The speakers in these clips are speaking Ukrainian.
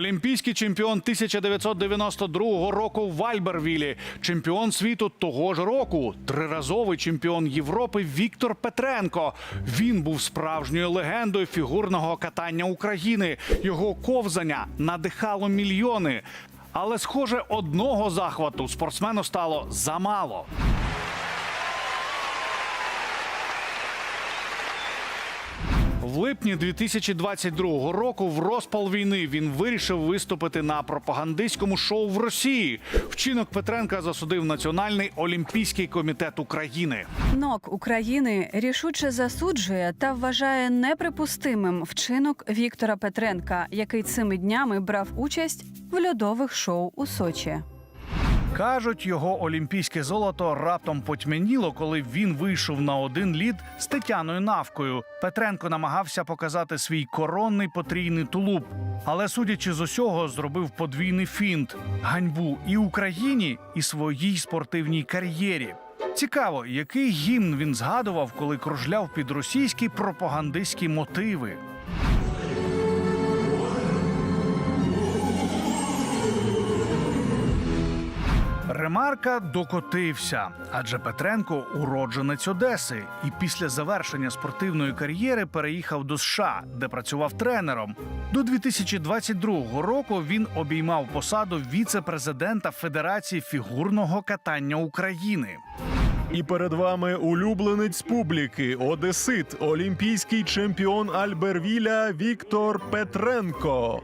Олімпійський чемпіон 1992 року в Альбервілі, чемпіон світу того ж року, триразовий чемпіон Європи Віктор Петренко. Він був справжньою легендою фігурного катання України. Його ковзання надихало мільйони. Але, схоже, одного захвату спортсмену стало замало. В липні 2022 року в розпал війни він вирішив виступити на пропагандистському шоу в Росії. Вчинок Петренка засудив Національний олімпійський комітет України. НОК України рішуче засуджує та вважає неприпустимим вчинок Віктора Петренка, який цими днями брав участь в льодових шоу у Сочі. Кажуть, його олімпійське золото раптом потьмяніло, коли він вийшов на один лід з Тетяною Навкою. Петренко намагався показати свій коронний потрійний тулуб, але судячи з усього, зробив подвійний фінт ганьбу і Україні, і своїй спортивній кар'єрі. Цікаво, який гімн він згадував, коли кружляв під російські пропагандистські мотиви. Ремарка докотився, адже Петренко уродженець Одеси, і після завершення спортивної кар'єри переїхав до США, де працював тренером. До 2022 року він обіймав посаду віце-президента Федерації фігурного катання України. І перед вами улюбленець публіки, одесит, олімпійський чемпіон Альбервіля Віктор Петренко.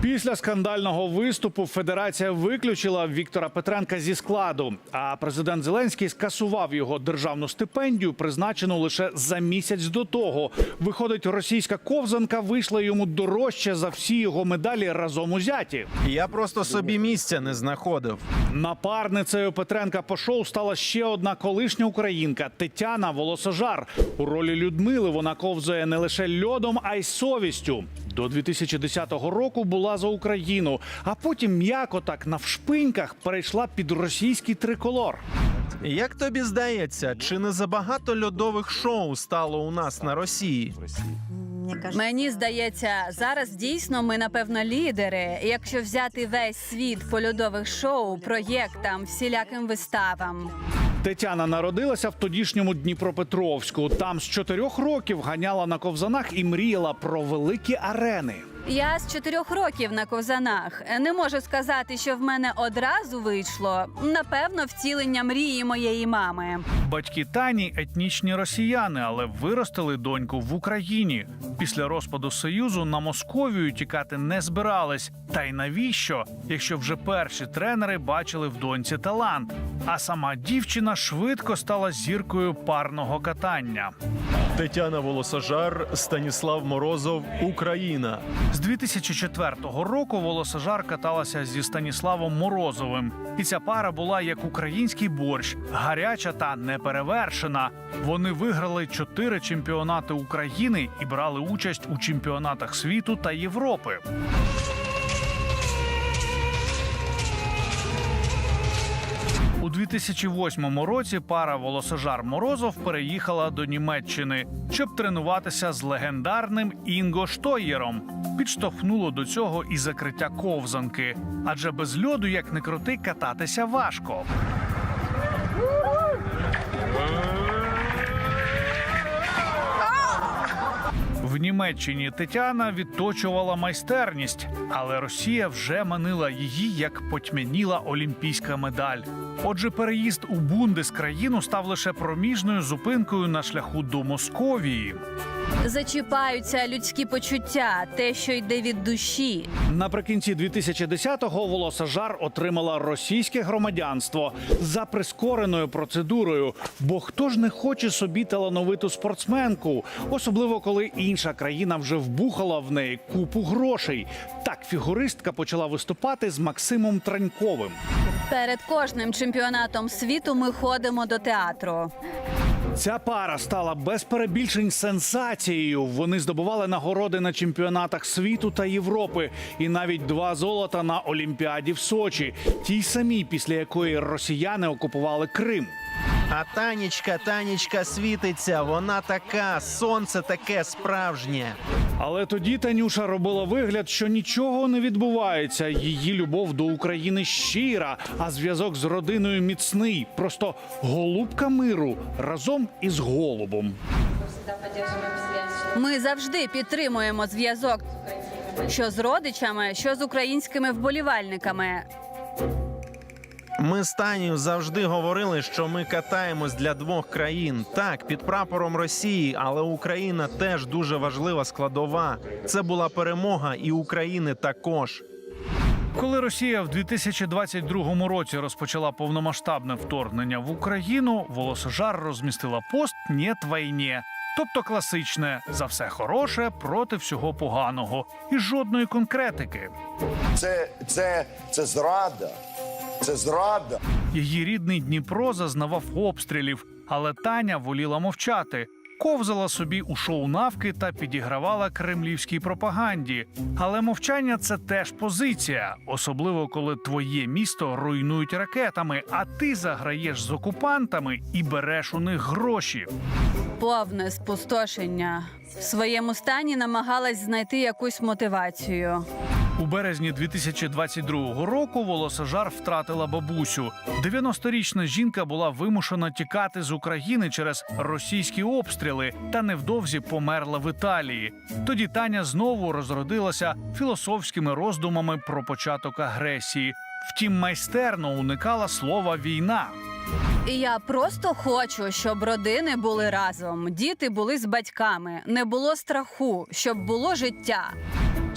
Після скандального виступу федерація виключила Віктора Петренка зі складу. А президент Зеленський скасував його державну стипендію, призначену лише за місяць до того. Виходить, російська ковзанка вийшла йому дорожче за всі його медалі разом узяті. Я просто собі місця не знаходив. Напарницею Петренка по шоу стала ще одна колишня українка Тетяна Волосожар. У ролі Людмили вона ковзає не лише льодом, а й совістю. До 2010 року була за Україну, а потім м'яко так навшпиньках перейшла під російський триколор. Як тобі здається, чи не забагато льодових шоу стало у нас на Росії? Мені здається, зараз дійсно ми напевно лідери. Якщо взяти весь світ по льодових шоу, проєктам, всіляким виставам. Тетяна народилася в тодішньому Дніпропетровську. Там з чотирьох років ганяла на ковзанах і мріяла про великі арени. Я з чотирьох років на ковзанах. Не можу сказати, що в мене одразу вийшло. Напевно, втілення мрії моєї мами. Батьки Тані етнічні росіяни, але виростили доньку в Україні. Після розпаду Союзу на Московію тікати не збирались. Та й навіщо, якщо вже перші тренери бачили в доньці талант? А сама дівчина швидко стала зіркою парного катання. Тетяна Волосожар, Станіслав Морозов, Україна. З 2004 року волосожар каталася зі Станіславом Морозовим, і ця пара була як український борщ, гаряча та неперевершена. Вони виграли чотири чемпіонати України і брали участь у чемпіонатах світу та Європи. 2008 році пара волосожар Морозов переїхала до Німеччини, щоб тренуватися з легендарним Інго Штойєром. Підштовхнуло до цього і закриття ковзанки, адже без льоду, як не крути, кататися важко. Німеччині Тетяна відточувала майстерність, але Росія вже манила її як потьмяніла олімпійська медаль. Отже, переїзд у Бундескраїну став лише проміжною зупинкою на шляху до Московії. Зачіпаються людські почуття, те, що йде від душі. Наприкінці 2010-го волосожар отримала російське громадянство за прискореною процедурою. Бо хто ж не хоче собі талановиту спортсменку, особливо коли інша країна вже вбухала в неї купу грошей. Так фігуристка почала виступати з Максимом Траньковим. Перед кожним чемпіонатом світу ми ходимо до театру. Ця пара стала без перебільшень сенсацією. Вони здобували нагороди на чемпіонатах світу та Європи, і навіть два золота на Олімпіаді в Сочі, тій самій, після якої росіяни окупували Крим. А Танечка, Танечка світиться, вона така, сонце таке справжнє. Але тоді Танюша робила вигляд, що нічого не відбувається. Її любов до України щира, а зв'язок з родиною міцний. Просто голубка миру разом із голубом. Ми завжди підтримуємо зв'язок що з родичами, що з українськими вболівальниками. Ми з Танію завжди говорили, що ми катаємось для двох країн. Так, під прапором Росії, але Україна теж дуже важлива складова. Це була перемога і України також. Коли Росія в 2022 році розпочала повномасштабне вторгнення в Україну, волосожар розмістила пост «Нєт війні». Тобто класичне за все хороше проти всього поганого і жодної конкретики. Це, це, це зрада. Це зрада. Її рідний Дніпро зазнавав обстрілів, але Таня воліла мовчати. Ковзала собі у шоу навки та підігравала кремлівській пропаганді. Але мовчання це теж позиція, особливо коли твоє місто руйнують ракетами, а ти заграєш з окупантами і береш у них гроші. Повне спустошення. В своєму стані намагалась знайти якусь мотивацію. У березні 2022 року волосожар втратила бабусю. 90-річна жінка була вимушена тікати з України через російські обстріли та невдовзі померла в Італії. Тоді Таня знову розродилася філософськими роздумами про початок агресії. Втім, майстерно уникала слова війна. Я просто хочу, щоб родини були разом, діти були з батьками, не було страху, щоб було життя.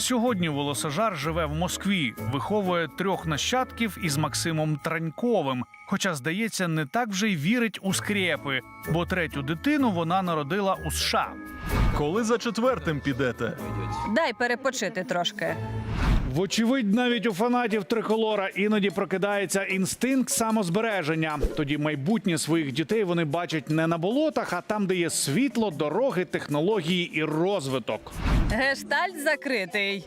Сьогодні волосожар живе в Москві, виховує трьох нащадків із Максимом Траньковим. Хоча, здається, не так вже й вірить у скрепи, бо третю дитину вона народила у США. Коли за четвертим підете? Дай перепочити трошки. Вочевидь, навіть у фанатів триколора іноді прокидається інстинкт самозбереження. Тоді майбутнє своїх дітей вони бачать не на болотах, а там, де є світло, дороги, технології і розвиток. Гештальт закритий.